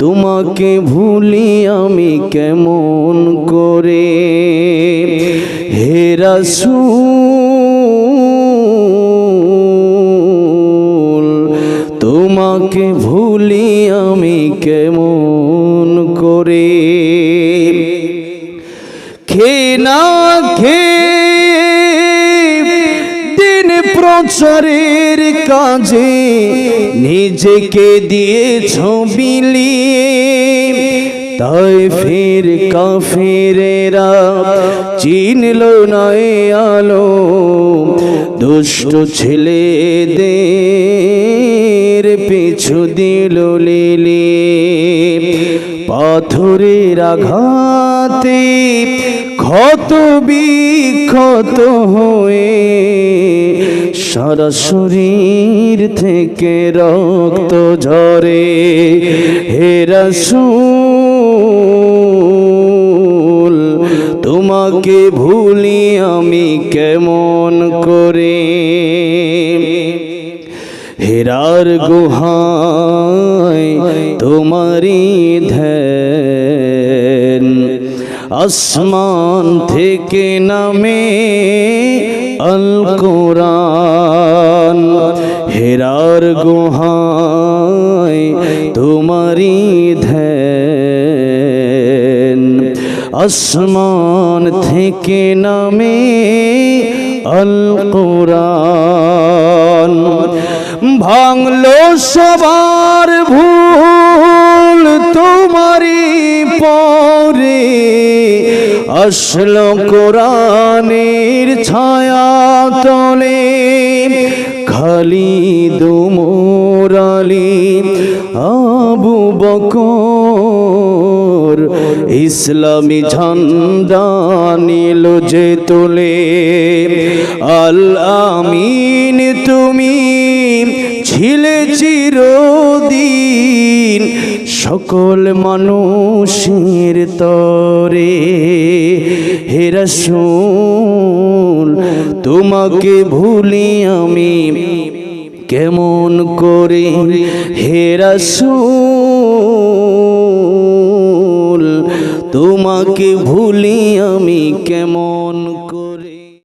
তোমাকে ভুলি আমি কেমন করে? হেরাসুল তোমাকে ভুলি আমি কেমন করে? খে না খে প্রচারের কাজে নিজেকে দিয়ে ছবিলিয়ে তাই ফের কাফেরেরা চিনল নয় আলো দুষ্ট ছেলেদের পিছু দিল লিলি। পাথরের আঘাতে ক্ষত বিক্ষত হয়ে সারা শরীর থেকে রক্ত ঝরে হেরাসুল তোমাকে ভুলি আমি কেমন করে? হেরার গুহায় তোমারি ধ্যান, আসমান থেকে নামে আল কোরআন হেরার গুহায় তোমারি ধ্যান। আসমান থেকে নামে আল কোরআন ভাঙলো সবার ভুল আসলো কোরআনের ছায়া তলে, খালি দুমোরালি আবু বকর ইসলামী ঝান্ডা যে তোলে। আল আমিন, তুমি ছিলে চিরদিন সকল মানুষের তরে হেরাসুল তোমাকে ভুলি আমি কেমন করে হেরাসুল তোমাকে ভুলি আমি কেমন করে